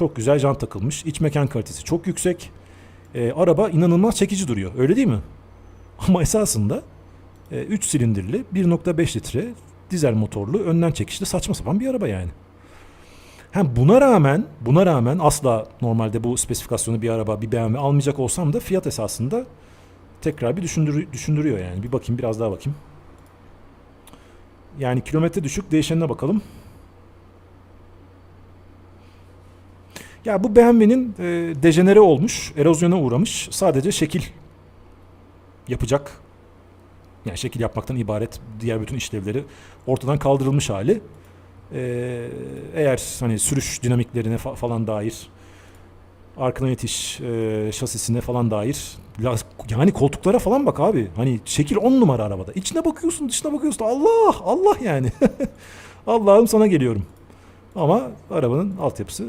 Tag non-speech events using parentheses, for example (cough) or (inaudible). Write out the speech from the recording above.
Çok güzel jant takılmış. İç mekan kalitesi çok yüksek. E, araba inanılmaz çekici duruyor. Öyle değil mi? (laughs) Ama esasında 3 silindirli 1.5 litre dizel motorlu önden çekişli saçma sapan bir araba yani. Hem buna rağmen buna rağmen asla normalde bu spesifikasyonu bir araba bir BMW almayacak olsam da fiyat esasında tekrar bir düşündür düşündürüyor yani. Bir bakayım biraz daha bakayım. Yani kilometre düşük değişenine bakalım. Ya bu BMW'nin e, dejenere olmuş, erozyona uğramış, sadece şekil yapacak. Yani şekil yapmaktan ibaret diğer bütün işlevleri ortadan kaldırılmış hali. Ee, eğer hani sürüş dinamiklerine fa- falan dair arkana yetiş e, şasisine falan dair yani koltuklara falan bak abi. Hani şekil on numara arabada. İçine bakıyorsun dışına bakıyorsun. Allah Allah yani. (laughs) Allah'ım sana geliyorum. Ama arabanın altyapısı